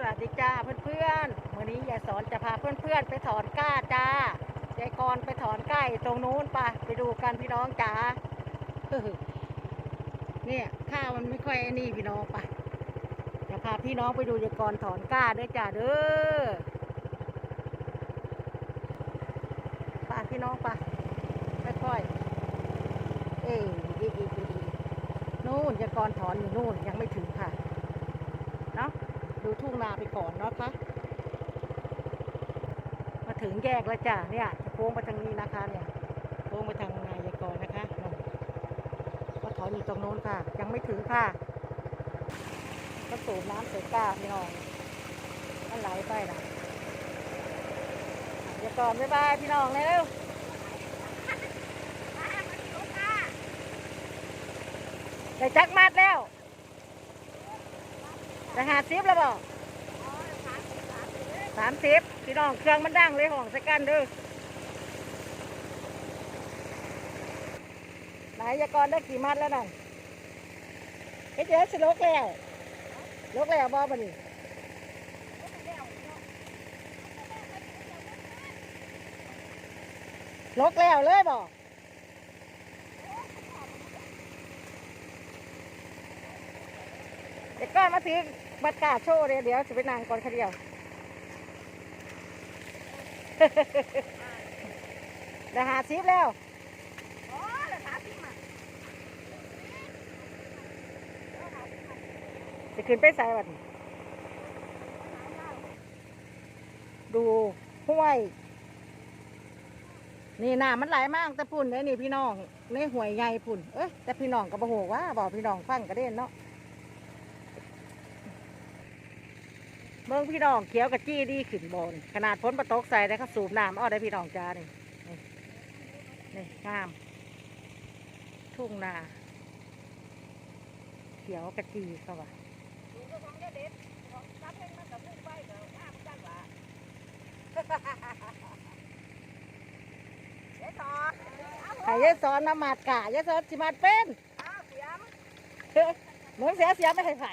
สวัสดีจ้าเพื่อนๆวันนี้ยายสอนจะพาเพื่อนๆไปถอนก้าจ้ายายกรไปถอนกล้าอยู่ตรงนู้นไปะไปดูกันพี่น้องจ้าเนี่ยข้าวมันไม่ค่อยไอ้นี่พี่น้องไปะจะพาพี่น้องไปดูยายกรถอนก้าด้อจ้าเด้อไป่ะพี่น้องไป่ะค่อยๆเอ้ยยเอ้ยเอ้ยนู่นยายกรถอนอยู่นู่นยังไม่ถึง ดูทุ่งนาไปก่อนเนาะคะ มาถึงแยกแล้วจ้ะเนี่ยจะโค้งไปทางนี้นะคะเนี่ยโค้งไปทางนายกรนะคะก็ถอนอยู่ตรงโน้นค่ะ ยังไม่ถึงค่ะก็สูบน้ำใส่ก้าพี่น้องมันไหลไปนะยายกรบ๊ายบายพี่น้องเร็วได้จักมัดแล้ว ได้หาซิบแล้วบอกสามสิบพี่น้องเครื่องมันดังเลยห้องใส่กันเด้อไหนยากรได้กี่มัดแล้วนั่นเฮ้ยเดี๋ยวสิลกแล้วลกแล้วบอบันนี่ลกแล้วเลยบอกเดี๋ยวก้อนมาถือ บัตรกาโชว์เดี๋ยเดี๋ยวจะไปนางก่อนคนเดียวได้หาซิปแล้วจะขึ้นไปใส่บัดดูห้วย นี่น้ำมันไหลมากแต่พุ่นเลยนี่พี่น้องในห่วยใหญ่พุ่น เอ้ยแต่พี่น้องก็บ่โหว่าบอกพี่น้องฟังกระเด็นเนาะ เมืองพี่น้องเขียวกะจี้ดีขึ้นบนขนาดพ้นประตกใส่ได้เขาสูบน้ำเอาได้พี่น้องจ้านี่นี่นี่งาม ทุ่งนา เขียวกะจีเขาว่าใครยายสอนน้ำมัดกะยายสอนสิมัดเป็นเหมือนเสียเสียไม่ให้ไผ่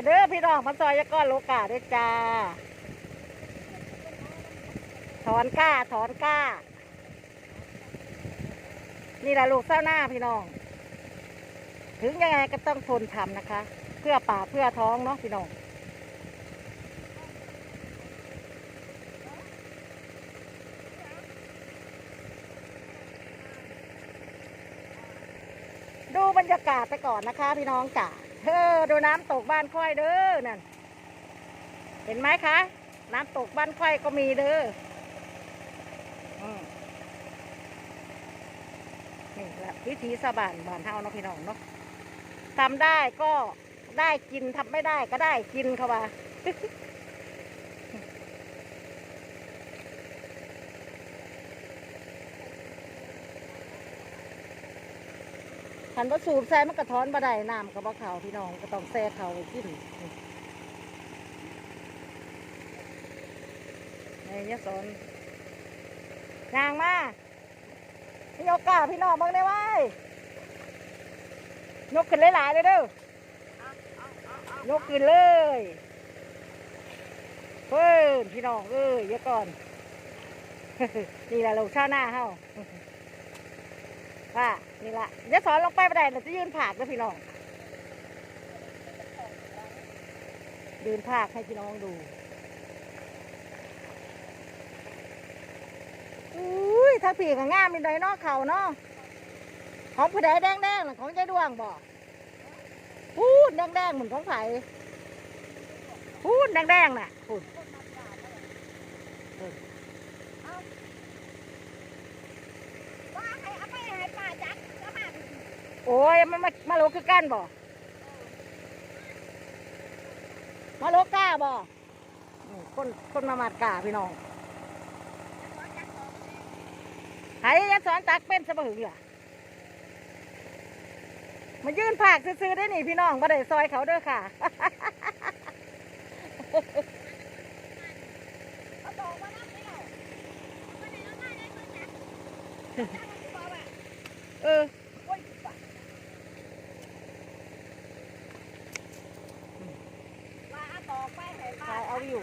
มาเด้อพี่น้องมาซอยยะก้อนโลกาด้วยจ้า ถอนก้า ถอนก้า นี่แหละลูกเส้าหน้าพี่น้อง ถึงยังไงก็ต้องทนทำนะคะ เพื่อป่าเพื่อท้องเนาะพี่น้อง รรยากาศไปก่อนนะคะ พี่น้องจ๋าเธอดูน้ำตกบ้านค่อยเด้อนั่นเห็นไหมคะ น้ำตกบ้านค่อยก็มีเด้ออืมนี่แหละวิธีสบานบ้านเฮาเนาะพี่น้องเนาะทำได้ก็ได้กินทำไม่ได้ก็ได้กินเขาว่า ขันว่าสูบใส่มันกระท้อนบ่ได้น้ำกับบ่เขาพี่น้องก็ต้องแซ่เขาไว้กินนี่นี่ยะสอนางมาพี่ยกกาพี่น้องบิ่งได้ไว้ยกขึ้นหลายๆเลยเด้อยกขึ้นเลยเพิ่นพี่น้องเอ้ยเยอะก่อน นี่แหละลูกชาวนาเฮา ว่านี่ละอย่าสอนลงไปไม่ได้เราจะยืนผากนะพี่น้อง ยืนผากให้พี่น้องดูอุ้ยถ้าผีกับงามมีดอยนอกเขาเนาะของผู้ใดแดงแดงๆน่ะของยายดวงบอกพูดแดงแดงๆเหมือนของไผ่พูดแดงแดงๆน่ะพูด โอ้ยมันมามาโลคือกันบ่มาโลก้าบ่อืมไปคนคนมามาดกาพี่น้องไห้ยันสอนตักเป็นสะบหึงล่ะมายื่นผักซื้อๆได้หนี่พี่น้องมาได้ซอยเขาด้อค่ะเออถ่ายเอาอยู่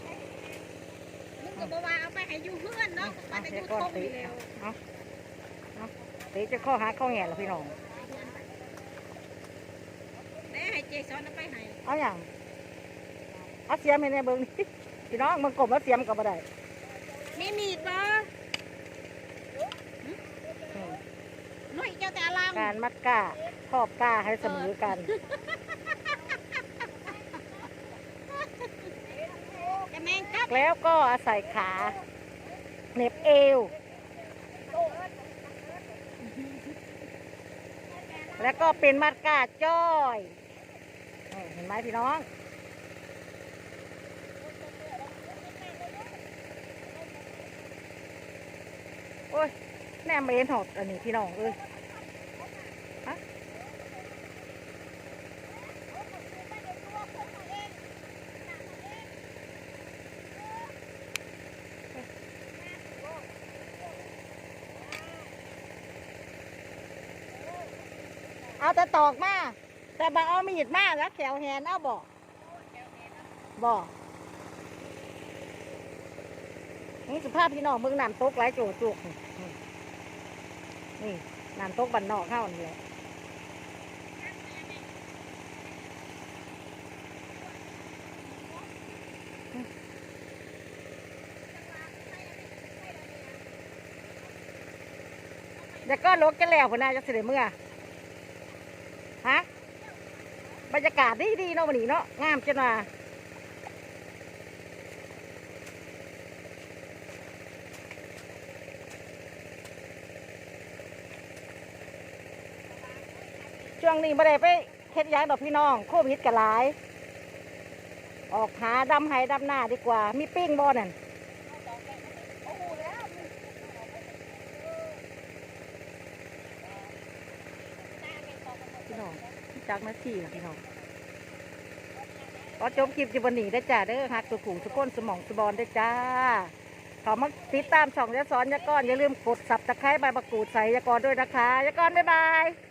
อกว่าเอาไปให้อยู่เพื่อนเนาะไปเอาให้อเดี๋ยวยู่ก่อนทงตีนี่แล้วเอาเอาตีจะข้อหาข้อแง่ละพี่น้องแม่ให้เจสอนเอาไปให้เอาอย่างเอาเสียมให้ในเบิ้งนี่พี่น้องมันกลมแล้วเสียมก็บ่ได้มีมีดบ่อืมหนุ่ยเจ้าแต่ลำการมัดก้าครอบก้าให้เสมอกัน แต่ แล้วก็อาศัยขาเหน็บเอว แล้วก็เป็นมัดกาจ้อย เห็นไหมพี่น้อง โอ้ย แนม่เห็นหอดอันนี้พี่น้องเอ้ยฮะ เอาแต่ตอกมาแต่บ่เอามีดมาแล้วแขวแหนเอาบ่บ่นี่สุภาพพี่น้องเมืองน้ำตกหลายโจจุกนี่นี่น้ำตกบันนอกเข้านี่แหละเดี๋ยวก็ลกกันแล้วพนน่าจะเสด็จเมื่อ ฮะ บรรยากาศดีดีๆเนาะวันนี้เนาะงามจังว่าช่วงนี้ไม่ได้ไปเฮ็ดหยังดอกพี่น้องโควิดกันหลาย ออกหาดำไห้ดำหน้าดีกว่า มีปิ้งบ่นั่นพี่น้อง จักนาทีล่ะพี่น้องก็จบคลิปอยู่วันนี้ได้จ้าเด้อหักสุขุมสุก้นสมองสบอนได้จ้าขอมาติดตามช่องยะสอนยะก้อนอย่าลืมกดสับตะไคร้ใบมะกรูดใส่ยะก้อนด้วยนะคะยะก้อนบ๊ายบาย